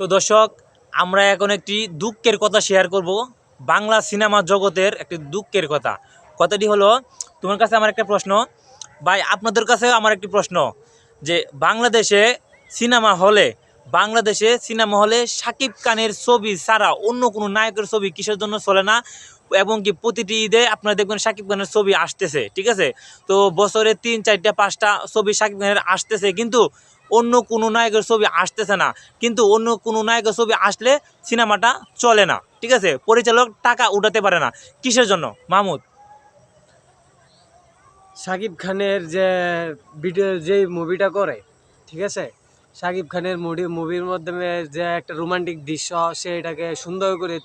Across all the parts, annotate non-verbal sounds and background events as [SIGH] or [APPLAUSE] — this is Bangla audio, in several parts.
তো দর্শক, আমরা এখন একটি দুঃখের কথা শেয়ার করব। বাংলা সিনেমা জগতের একটি দুঃখের কথা। কথাটি হলো, তোমার কাছে আমার একটা প্রশ্ন। ভাই, আপনাদের কাছে আমার একটি প্রশ্ন যে, বাংলাদেশে সিনেমা হলে, বাংলাদেশে সিনেমা হলে শাকিব খানের ছবি ছাড়া অন্য কোনো নায়কের ছবি কিসের জন্য চলে না? এবং কি প্রতিটি ঈদে আপনারা দেখবেন শাকিব খানের ছবি আসতেছে, ঠিক আছে? তো বছরে তিন, চারটা, পাঁচটা ছবি শাকিব খানের আসতেছে, কিন্তু অন্য কোনো নায়কের ছবি আসতেছে না। কিন্তু অন্য কোনো নায়কের ছবি আসলে সিনেমাটা চলে না। ঠিক আছে? পরিচালক টাকা উঠাতে পারে না। কিসের জন্য? মাহমুদ। শাকিব খানের যে ভিডিও যে মুভিটা করে, ঠিক আছে? সাকিব খানের মুভি মুভির মাধ্যমে যে একটা রোমান্টিক দৃশ্য, সে এটাকে সুন্দর করে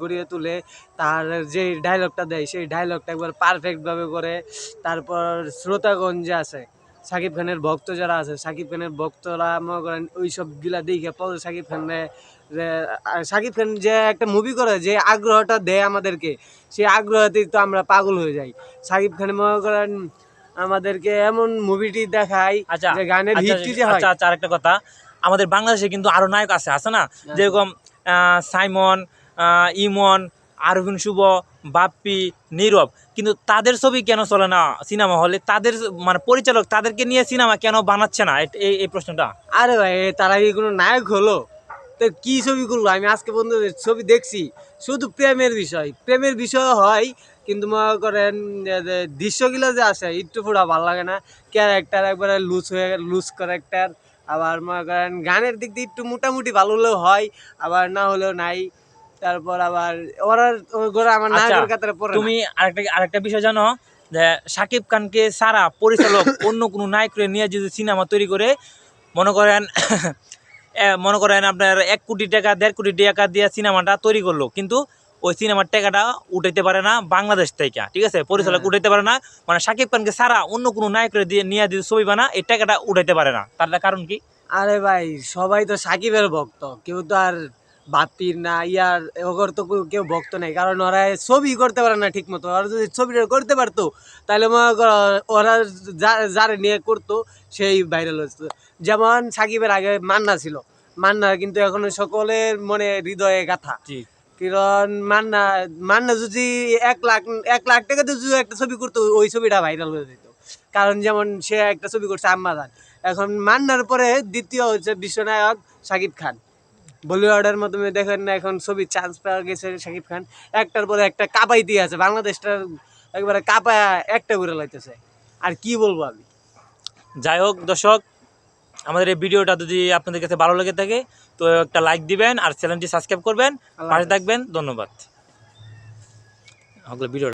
গড়িয়ে তুলে, তার যে ডায়লগটা দেয়, সেই ডায়লগটা একবার পারফেক্টভাবে করে, তারপর শ্রোতাগণ যে আছে শাকিব খানের ভক্ত যারা আছে শাকিব খানের ভক্তরা মনে করেন ওই সবগুলা দেখে পরে শাকিব খানের যে আর খান যে একটা মুভি করে যে আগ্রহটা দেয় আমাদেরকে সেই আগ্রহতেই তো আমরা পাগল হয়ে যাই। শাকিব খান মনে করেন আমাদেরকে এমন মুভিটি দেখায় আচ্ছা যে গানের আচ্ছা, হিটটি যে হয়। আচ্ছা আচ্ছা আরেকটা কথা। আমাদের বাংলাদেশে কিন্তু আরও নায়ক আছে আছে না? যেরকম আহ, সাইমন আহ, ইমন আরভিন শুভ, বাপ্পি, নীরব। কিন্তু তাদের ছবি কেন চলে না সিনেমা হলে? তাদের মানে পরিচালক তাদেরকে নিয়ে সিনেমা কেন বানাচ্ছে না? এই এই প্রশ্নটা। আরে ভাই তারা কি কোনো নায়ক হলো? তো কি ছবি করল? আমি আজকে পর্যন্ত ছবি দেখছি। শুধু প্রেমের বিষয়। প্রেমের বিষয় হয়, কিন্তু মনে করেন দৃশ্যগুলো যে আসে, একটু পুরা ভালো লাগে না। ক্যারেক্টার একবারে লুজ হয়ে লুজ ক্যারেক্টার। আবার মনে করেন, গানের দিক দিয়ে একটু মোটামুটি ভালো হলেও হয়, আবার না হলেও নাই। তারপর আবার ওরা ওরা আমার আচ্ছা, নায়কের কাতারে পড়ে তুমি আরেকটা আরেকটা বিষয় জানো? যে শাকিব খানকে সারা পরিচালক [LAUGHS] অন্য কোনো নায়করে নিয়ে যদি সিনেমা তৈরি করে মনে করেন মনে করেন আপনার এক কোটি টাকা দেড় কোটি টাকা দিয়ে সিনেমাটা তৈরি করল কিন্তু ওই সিনেমার টাকাটা উঠাইতে পারে না বাংলাদেশ থেকে ঠিক আছে? পরিচালক হ্যাঁ। উঠাইতে পারে না মানে শাকিব খানকে সারা অন্য কোনো নায়করে দিয়ে নিয়ে যদি ছবি বানা এই টাকাটা উঠাইতে পারে না। তার কারণ কি? আরে ভাই সবাই তো সাকিবের ভক্ত কেউ তো আর বাপ্পির না ইয়ার ওগর তো কেউ- ভক্ত নেই। কারণ ওরা ছবি করতে পারে না ঠিক মতো ওরা যদি ছবিটা করতে পারতো তাহলে ওরা যারে নিয়ে করতো সেই ভাইরাল হতো। যেমন সাকিবের আগে মান্না ছিল। মান্না কিন্তু এখন সকলের মনে হৃদয়ে গাথা। কিরণ মান্না মান্না যদি এক লাখ এক লাখ টাকা যদি একটা ছবি করতো ওই ছবিটা ভাইরাল হয়ে যেত। কারণ যেমন সে একটা ছবি করছে আম্মাজান। এখন মান্নার পরে দ্বিতীয় হচ্ছে বিশ্বনায়ক শাকিব খান। বলিউডের মাধ্যমে দেখেন না এখন ছবির চান্স পাওয়া গেছে শাকিব খান একটার পরে একটা কাপাই দিয়ে আছে বাংলাদেশটা একবারে কাপা একটা করে লাইতেছে। আর কি বলব আমি? যাই হোক দর্শক আমাদের এই ভিডিওটা যদি আপনাদের কাছে ভালো লেগে থাকে তো একটা লাইক দিবেন আর চ্যানেলটি সাবস্ক্রাইব করবেন। পাশে থাকবেন ধন্যবাদ। ভিডিও